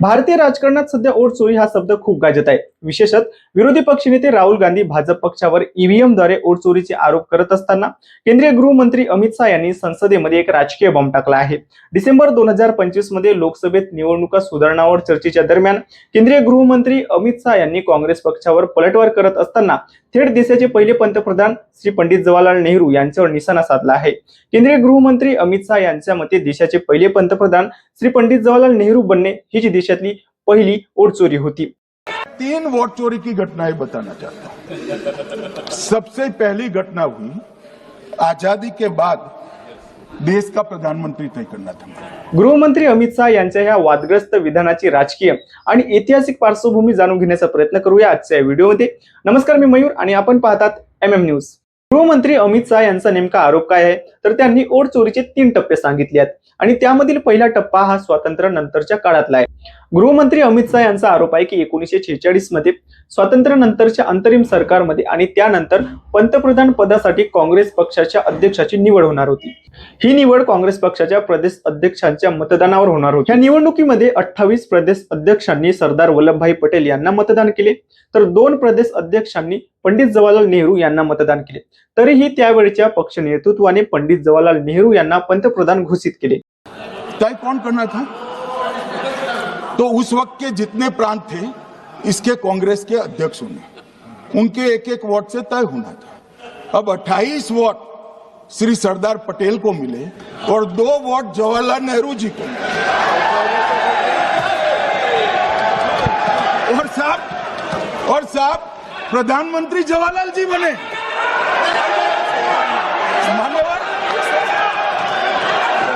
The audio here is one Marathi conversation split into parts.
भारतीय राजकारणात सध्या ओट चोरी हा शब्द खूप गाजत आहे. विशेषतः विरोधी पक्षनेते राहुल गांधी भाजप पक्षावर ईव्हीएमद्वारे ओट चोरीचे आरोप करत असताना केंद्रीय गृहमंत्री अमित शहा यांनी संसदेमध्ये एक राजकीय बॉम्ब टाकला आहे. डिसेंबर दोन हजार पंचवीसमध्ये लोकसभेत निवडणुका सुधारणावर चर्चेच्या दरम्यान केंद्रीय गृहमंत्री अमित शहा यांनी काँग्रेस पक्षावर पलटवार करत असताना थेट देशाचे पहिले पंतप्रधान श्री पंडित जवाहरलाल नेहरू यांच्यावर निशाणा साधला आहे. केंद्रीय गृहमंत्री अमित शहा यांच्या मते देशाचे पहिले पंतप्रधान श्री पंडित जवाहरलाल नेहरू बनणे हीच देशातली पहिली ओटचोरी होती. तीन वोट चोरी की घटनाएं बताना चाहता हूं। सबसे पहली घटना हुई आजादी के बाद देश का प्रधानमंत्री तय करना गृहमंत्री अमित शहा यांच्या ह्या वादग्रस्त विधानाची राजकीय आणि ऐतिहासिक पार्श्वभूमी जाणून घेण्याचा प्रयत्न करूया आजच्या व्हिडिओमध्ये. नमस्कार मी मयूर आणि आपण पाहतात एम एम न्यूज गृहमंत्री अमित शहा यांचा नेमका आरोप काय आहे? तर त्यांनी ओढ चोरीचे तीन टप्पे सांगितले आहेत. आणि त्यामधील पहिला टप्पा हा स्वातंत्र्य नंतरच्या काळातला आहे. गृहमंत्री अमित शहा यांचा आरोप आहे की एकोणीसशे छेचाळीसमध्ये स्वातंत्र्य नंतरच्या अंतरिम सरकारमध्ये आणि त्यानंतर पंतप्रधान पदासाठी काँग्रेस पक्षाच्या अध्यक्षाची निवड होणार होती. ही निवड काँग्रेस पक्षाच्या प्रदेश अध्यक्षांच्या मतदानावर होणार होती. या निवडणुकीमध्ये अठ्ठावीस प्रदेश अध्यक्षांनी सरदार वल्लभभाई पटेल यांना मतदान केले. तर दोन प्रदेश अध्यक्षांनी पंडित जवाहरलाल नेहरू यांना मतदान केले. तरीही त्यावेळच्या पक्ष नेतृत्वाने पंडित जवाहरलाल नेहरू यांना पंतप्रधान घोषित केले. तय कौन करना था? तो उस वक्त के जितने प्रांत थे, इसके कांग्रेस के अध्यक्ष होने। उनके एक एक वोट से तय होना था। अब 28 वोट श्री सरदार पटेल को मिले और दो वोट जवाहरलाल नेहरू जी को मिले। और साहब और साहब, प्रधानमंत्री जवाहरलाल जी बने।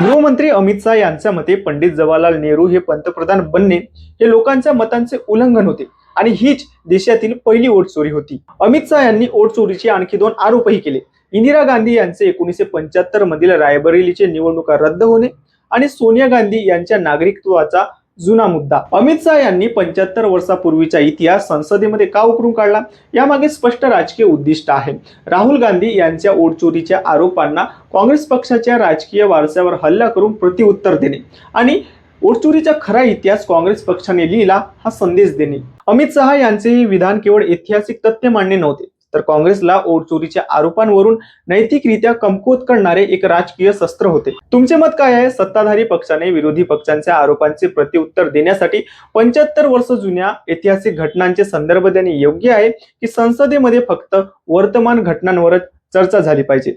गृहमंत्री अमित शहा यांच्या मते पंडित जवाहरलाल नेहरू हे पंतप्रधान बनणे हे लोकांच्या मतांचे उल्लंघन होते आणि हीच देशातील पहिली ओट चोरी होती. अमित शहा यांनी ओट चोरीचे आणखी दोन आरोपही केले. इंदिरा गांधी यांचे एकोणीसशे पंच्याहत्तर मधील रायबरेलीचे निवडणुका रद्द होणे आणि सोनिया गांधी यांच्या नागरिकत्वाचा जुना मुद्दा. अमित शहा यांनी पंच्याहत्तर वर्षापूर्वीचा इतिहास संसदेमध्ये का उकरून काढला? यामागे स्पष्ट राजकीय उद्दिष्ट आहे. राहुल गांधी यांच्या ओटचोरीच्या आरोपांना काँग्रेस पक्षाच्या राजकीय वारसावर हल्ला करून प्रतिउत्तर देणे आणि ओटचोरीचा खरा इतिहास काँग्रेस पक्षाने लिहिला हा संदेश देणे. अमित शहा यांचे हे विधान केवळ ऐतिहासिक तथ्य मांडणे नव्हते. तर काँग्रेसला ओटचोरीच्या आरोपांवरून नैतिकरित्या कमकुवत करणारे एक राजकीय शस्त्र होते. तुमचे मत काय आहे? सत्ताधारी पक्षाने विरोधी पक्षांच्या आरोपांचे प्रत्युत्तर देण्यासाठी पंच्याहत्तर वर्ष जुन्या ऐतिहासिक घटनांचे संदर्भ देणे योग्य आहे की संसदेमध्ये फक्त वर्तमान घटनांवरच चर्चा झाली पाहिजे?